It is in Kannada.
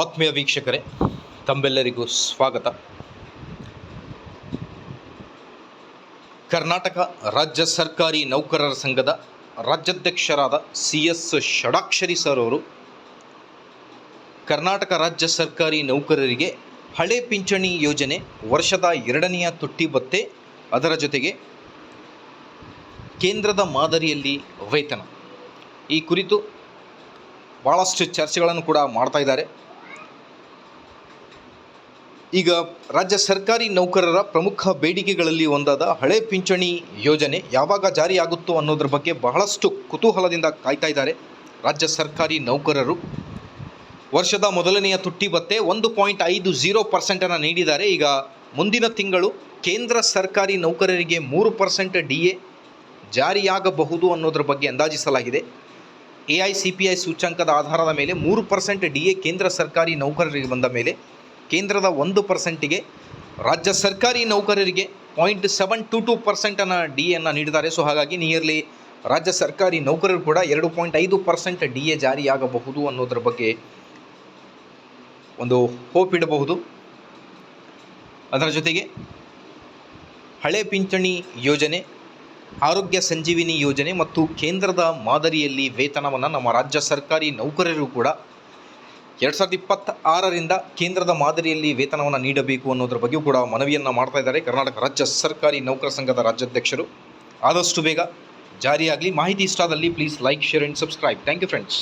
ಆತ್ಮೀಯ ವೀಕ್ಷಕರೇ, ತಮ್ಮೆಲ್ಲರಿಗೂ ಸ್ವಾಗತ. ಕರ್ನಾಟಕ ರಾಜ್ಯ ಸರ್ಕಾರಿ ನೌಕರರ ಸಂಘದ ರಾಜ್ಯಾಧ್ಯಕ್ಷರಾದ ಸಿ ಎಸ್ ಷಡಾಕ್ಷರಿ ಸರ್ ಅವರು ಕರ್ನಾಟಕ ರಾಜ್ಯ ಸರ್ಕಾರಿ ನೌಕರರಿಗೆ ಹಳೆ ಪಿಂಚಣಿ ಯೋಜನೆ ವರ್ಷದ ಎರಡನೆಯ ತುಟ್ಟಿ ಭತ್ತೆ, ಅದರ ಜೊತೆಗೆ ಕೇಂದ್ರದ ಮಾದರಿಯಲ್ಲಿ ವೇತನ. ಈ ಕುರಿತು ಭಾಳಷ್ಟು ಚರ್ಚೆಗಳನ್ನು ಕೂಡ ಮಾಡ್ತಾ ಇದ್ದಾರೆ. ಈಗ ರಾಜ್ಯ ಸರ್ಕಾರಿ ನೌಕರರ ಪ್ರಮುಖ ಬೇಡಿಕೆಗಳಲ್ಲಿ ಒಂದಾದ ಹಳೆ ಪಿಂಚಣಿ ಯೋಜನೆ ಯಾವಾಗ ಜಾರಿಯಾಗುತ್ತೋ ಅನ್ನೋದ್ರ ಬಗ್ಗೆ ಬಹಳಷ್ಟು ಕುತೂಹಲದಿಂದ ಕಾಯ್ತಾ ಇದ್ದಾರೆ ರಾಜ್ಯ ಸರ್ಕಾರಿ ನೌಕರರು. ವರ್ಷದ ಮೊದಲನೆಯ ತುಟ್ಟಿ ಭತ್ತೆ ಒಂದು ಪಾಯಿಂಟ್ ಐದು ಜೀರೋ ಪರ್ಸೆಂಟನ್ನು ನೀಡಿದ್ದಾರೆ. ಈಗ ಮುಂದಿನ ತಿಂಗಳು ಕೇಂದ್ರ ಸರ್ಕಾರಿ ನೌಕರರಿಗೆ ಮೂರು ಪರ್ಸೆಂಟ್ ಡಿ ಎ ಜಾರಿಯಾಗಬಹುದು ಅನ್ನೋದ್ರ ಬಗ್ಗೆ ಅಂದಾಜಿಸಲಾಗಿದೆ. A I C P I ಸೂಚ್ಯಂಕದ ಆಧಾರದ ಮೇಲೆ ಮೂರು ಪರ್ಸೆಂಟ್ ಡಿ ಎ ಕೇಂದ್ರ ಸರ್ಕಾರಿ ನೌಕರರಿಗೆ ಬಂದ ಮೇಲೆ ಕೇಂದ್ರದ ಒಂದು ಪರ್ಸೆಂಟಿಗೆ ರಾಜ್ಯ ಸರ್ಕಾರಿ ನೌಕರರಿಗೆ ಪಾಯಿಂಟ್ ಸೆವೆನ್ ಟು ಟು ಪರ್ಸೆಂಟನ್ನು ಡಿ ಎನ್ನು ನೀಡಿದ್ದಾರೆ. ಸೊ ಹಾಗಾಗಿ ನಿಯರ್ಲಿ ರಾಜ್ಯ ಸರ್ಕಾರಿ ನೌಕರರು ಕೂಡ ಎರಡು ಪಾಯಿಂಟ್ ಐದು ಪರ್ಸೆಂಟ್ ಡಿ ಎ ಜಾರಿಯಾಗಬಹುದು ಅನ್ನೋದ್ರ ಬಗ್ಗೆ ಒಂದು ಹೋಪ್ ಇಡಬಹುದು. ಅದರ ಜೊತೆಗೆ ಹಳೆ ಪಿಂಚಣಿ ಯೋಜನೆ, ಆರೋಗ್ಯ ಸಂಜೀವಿನಿ ಯೋಜನೆ ಮತ್ತು ಕೇಂದ್ರದ ಮಾದರಿಯಲ್ಲಿ ವೇತನವನ್ನು ನಮ್ಮ ರಾಜ್ಯ ಸರ್ಕಾರಿ ನೌಕರರು ಕೂಡ ಎರಡು ಸಾವಿರದ ಇಪ್ಪತ್ತ ಆರರಿಂದ ಕೇಂದ್ರದ ಮಾದರಿಯಲ್ಲಿ ವೇತನವನ್ನು ನೀಡಬೇಕು ಅನ್ನೋದ್ರ ಬಗ್ಗೆಯೂ ಕೂಡ ಮನವಿಯನ್ನು ಮಾಡ್ತಾ ಇದ್ದಾರೆ ಕರ್ನಾಟಕ ರಾಜ್ಯ ಸರ್ಕಾರಿ ನೌಕರ ಸಂಘದ ರಾಜ್ಯಾಧ್ಯಕ್ಷರು. ಆದಷ್ಟು ಬೇಗ ಜಾರಿಯಾಗಲಿ. ಮಾಹಿತಿ ಇಷ್ಟಾದಲ್ಲಿ please like share and subscribe thank you friends